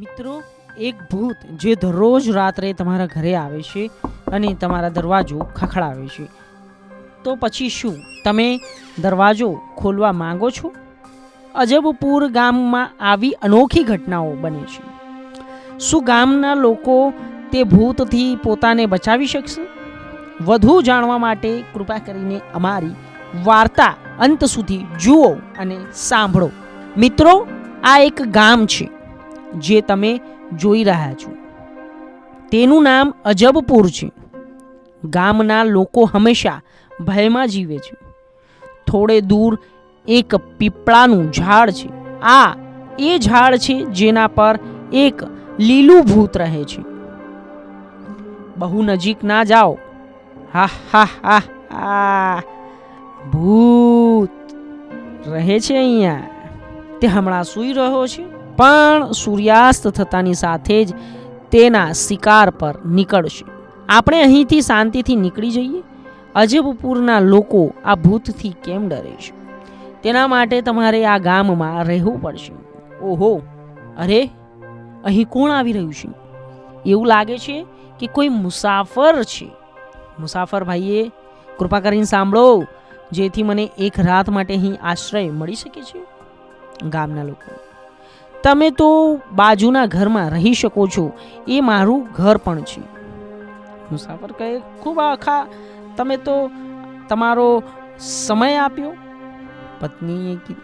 મિત્રો, એક ભૂત જે દરરોજ રાત્રે તમારા ઘરે આવે છે અને તમારા દરવાજો ખખડાવે છે. તો પછી શું? તમે દરવાજો ખોલવા માંગો છો? અજબપુર ગામમાં આવી અનોખી ઘટનાઓ બને છે. શું ગામના લોકો તે ભૂતથી પોતાને બચાવી શકશે? વધુ જાણવા માટે કૃપા કરીને અમારી વાર્તા અંત સુધી જુઓ અને સાંભળો. મિત્રો, આ એક ગામ છે. જે તમે જોઈ રહ્યા છો. તેનું નામ અજબપુર છે. ગામના લોકો હંમેશા ભયમાં જીવે છે. થોડે દૂર એક પીપળાનું ઝાડ છે. આ એ ઝાડ છે જેના પર એક લીલું ભૂત રહે છે. બહુ નજીક ના જાઓ. હા હા હા હા. ભૂત રહે છે અહીંયા. તે હમણાં સૂઈ રહ્યો છે. પણ સૂર્યાસ્ત થતાની સાથે જ તેના શિકાર પર નીકળશે. આપણે અહીંથી શાંતિથી નીકળી જઈએ. અજબપુરના લોકો આ ભૂતથી કેમ ડરે છે? તેના માટે તમારે આ ગામમાં રહેવું પડશે. ઓહો, અરે, અહીં કોણ આવી રહ્યું છે? એવું લાગે છે કે કોઈ મુસાફર છે. મુસાફર ભાઈએ, કૃપા કરીને સાંભળો, જેથી મને એક રાત માટે અહીં આશ્રય મળી શકે છે. ગામના લોકો. તમે તો બાજુના ઘરમાં રહી શકો છો. એ મારું ઘર પણ છે. મુસાફર કહે, ખૂબ આખા, તમે તો તમારો સમય આપ્યો? પત્નીએ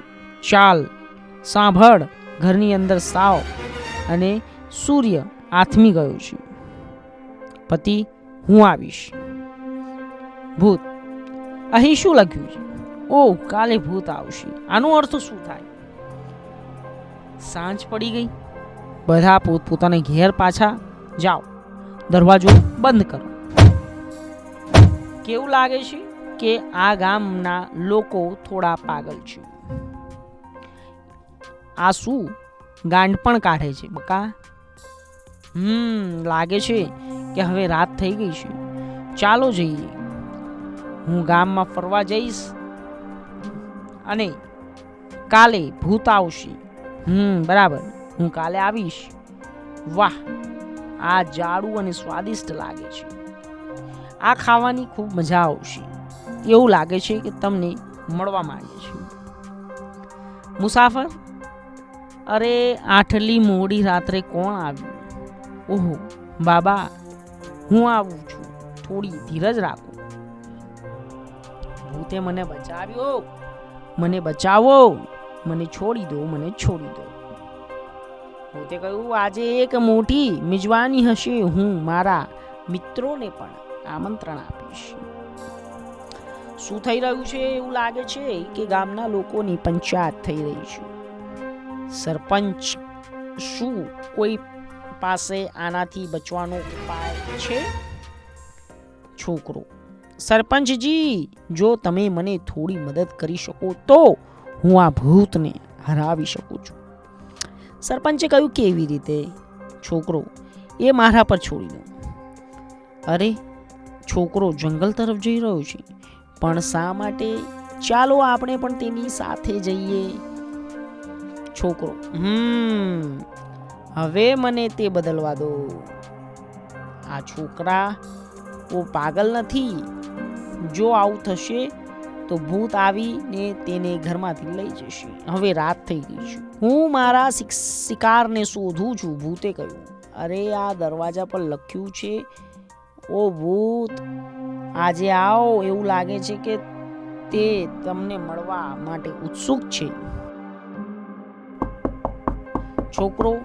ચાલ, સાંભળ, ઘરની અંદર સાવ. અને સૂર્ય આથમી ગયો છે. પતિ, હું આવીશ. ભૂત, અહીં શું લખ્યું છે? ઓ કાલે ભૂત આવશે. આનો અર્થ શું થાય? સાંજ પડી ગઈ. બધા પોતપોતાને ઘેર પાછા જાઓ. દરવાજો બંધ કરો. કેવું લાગે છે કે આ ગામના લોકો થોડા પાગલ છે? આ શું ગાંડ પણ કાઢે છે બકા? હમ, લાગે છે કે હવે રાત થઈ ગઈ છે. ચાલો જઈએ. હું ગામમાં ફરવા જઈશ અને કાલે ભૂત આવશે. હમ, બરાબર. હું કાલે આવીશ. વાહ, આ જાડું અને સ્વાદિષ્ટ લાગે છે. આ ખાવાની ખૂબ મજા આવશે. એવું લાગે છે કે તમને મળવા માંગે છે. મુસાફર, અરે, આઠલી મોડી રાત્રે કોણ આવ્યું? ઓહો, બાબા, હું આવું છું. થોડી ધીરજ રાખો. ભૂતે મને બચાવ્યો. મને બચાવો. મને છોડી દો, મને છોડી દો. પોતે કહ્યું, આજે એક મોટી મિજવાની હશે, હું મારા મિત્રોને પણ આમંત્રણ આપીશ. શું થઈ રહ્યું છે એવું લાગે છે કે ગામના લોકોની પંચાયત થઈ રહી છે? સરપંચ શું કોઈ પાસે આનાથી બચવાનો ઉપાય છે? છોકરો, સરપંચજી, જો તમે મને થોડી મદદ કરી શકો તો હું આ ભૂતને હરાવી શકું છું. સરપંચે કહ્યું કેવી રીતે છોકરો એ મારા પર છોડી દો. અરે, છોકરો જંગલ તરફ જઈ રહ્યો છે, પણ શા માટે? ચાલો આપણે પણ તેની સાથે જઈએ. છોકરો, હમ, હવે મને તે બદલવા દો. આ છોકરા ઓ પાગલ નથી. જો આવું થશે તો ભૂત આવીને તેને ઘરમાંથી લઈ જશે. હવે રાત થઈ ગઈ છે. હું મારા શિક- શિકારને શોધું છું, ભૂતે કહ્યું. અરે, આ દરવાજા પર લખ્યું છે, ઓ ભૂત, આજે આવો. એવું લાગે છે કે તે તમને મળવા માટે ઉત્સુક છે. છોકરો,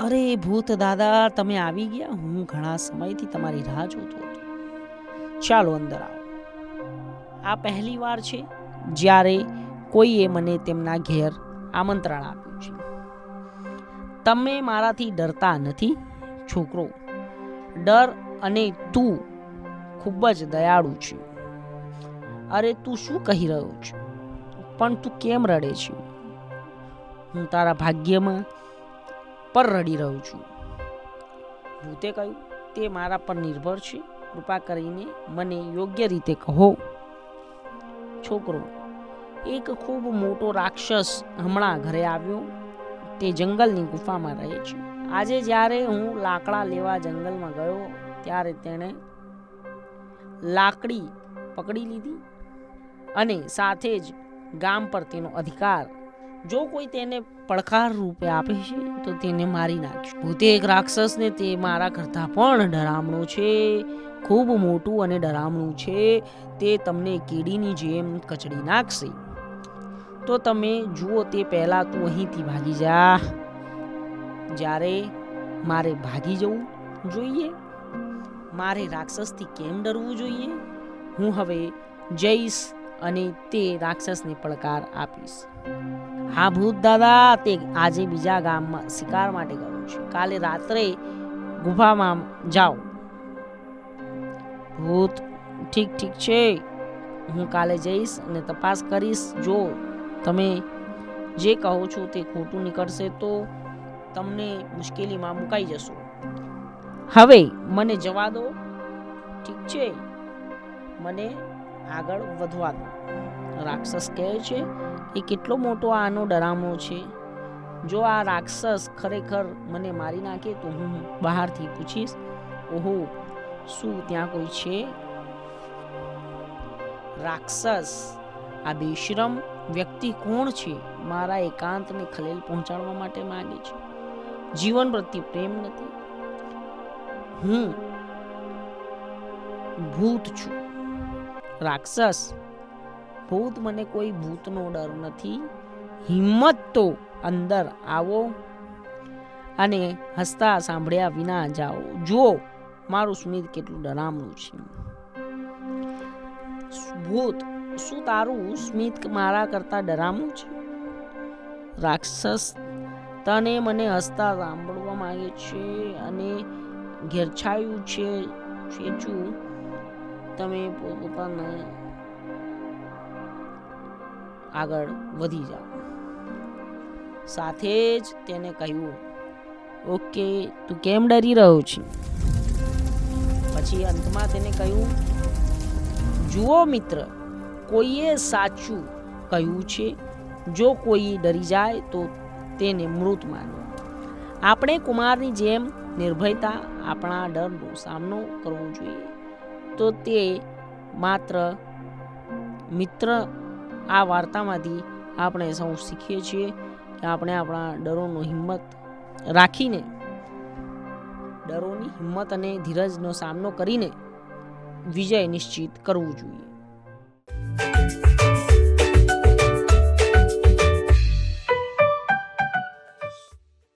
અરે ભૂત દાદા, તમે આવી ગયા? હું ઘણા સમયથી તમારી રાહ જોતો હતો. ચાલો, અંદર આવો. આ પહેલી વાર છે જ્યારે કોઈએ મને તેમના ઘેર આમંત્રણ આપ્યું છે. તમે મારાથી ડરતા નથી, છોકરો. ડર અને તું ખૂબ જ દયાળુ છે. અરે, તું શું કહી રહ્યો છે? પણ તું કેમ રડે છે? હું તારા ભાગ્યમાં પર રડી રહ્યો છું. ભૂતે કહ્યું, તે મારા પર નિર્ભર છે. કૃપા કરીને મને યોગ્ય રીતે કહો. છોકરો. એક ખૂબ મોટો રાક્ષસ હમણાં ઘરે આવ્યો. તે જંગલની ગુફામાં રહે છે. આજે જ્યારે હું લાકડા લેવા જંગલમાં ગયો, ત્યારે તેણે લાકડી પકડી લીધી અને સાથે જ ગામ પર તેનો અધિકાર જો કોઈ તેને પડકાર રૂપે આપે છે, તો તેને મારી નાખશે ભૂતે એક રાક્ષસને તે મારા કરતાં પણ ડરામણો છે, ખૂબ મોટું અને ડરામણું છે, તે તમને કીડીની જેમ કચડી નાખશે. તો તમે જુઓ તે પહેલાં તું અહીંથી ભાગી જા. જ્યારે મારે ભાગી જવું જોઈએ, મારે રાક્ષસથી કેમ ડરવું જોઈએ? હું હવે જઈશ અને તે રાક્ષસને પડકાર આપીશ. હા, ભૂત દાદા, તે આજે બીજા ગામમાં શિકાર માટે ગયો છે. કાલે રાત્રે ગુફામાં જાઓ. ભૂત, ઠીક ઠીક છે. હું કાલે જઈશ અને તપાસ કરીશ. જો તમે જે કહો છો તે ખોટું નીકળશે તો તમને મુશ્કેલીમાં મુકાઈ જશો. હવે મને જવા દો. ઠીક છે. મને આગળ વધવા દો રાક્ષસ કહે છે એ કેટલો મોટો આનો ડરામણો છે. જો આ રાક્ષસ ખરેખર મને મારી નાખે તો હું બહારથી પૂછીશ, ઓહો, શું ત્યાં કોઈ છે? રાક્ષસ, આ બેશરમ વ્યક્તિ કોણ છે? મારા એકાંતને ખલેલ પહોંચાડવા માટે માંગે છે. જીવન પ્રત્યે પ્રેમ નથી. હું ભૂત છું. રાક્ષસ. ભૂત મને કોઈ ભૂતનો ડર નથી. હિંમત તો અંદર આવો અને હસતા સાંભળ્યા વિના જાઓ. જુઓ, મારું સ્મિત કેટલું ડરામણું છે. ભૂત, શું તારું સ્મિત મારા કરતા ડરામણું છે? રાક્ષસ તને મને હસતા સાંભળવા માંગે છે અને ઘેરછાયું છે, ખેંચું તમે પોતાને આગળ વધી જાઓ. સાથે જ તેને કહ્યું, ઓકે, તું કેમ ડરી રહ્યો છે? પછી અંતમાં તેને કહ્યું, જુઓ મિત્ર, કોઈએ સાચું કહ્યું છે. જો કોઈ ડરી જાય તો તેને મૃત માનો. આપણે કુમારની જેમ નિર્ભયતા આપણા ડરનો સામનો કરવો જોઈએ. તો તે માત્ર મિત્ર આ વાર્તામાંથી આપણે સૌ શીખીએ છીએ કે આપણે આપણા ડરોનો હિંમત રાખીને, ડરોની હિંમત અને ધીરજનો સામનો કરીને વિજય નિશ્ચિત કરવું જોઈએ.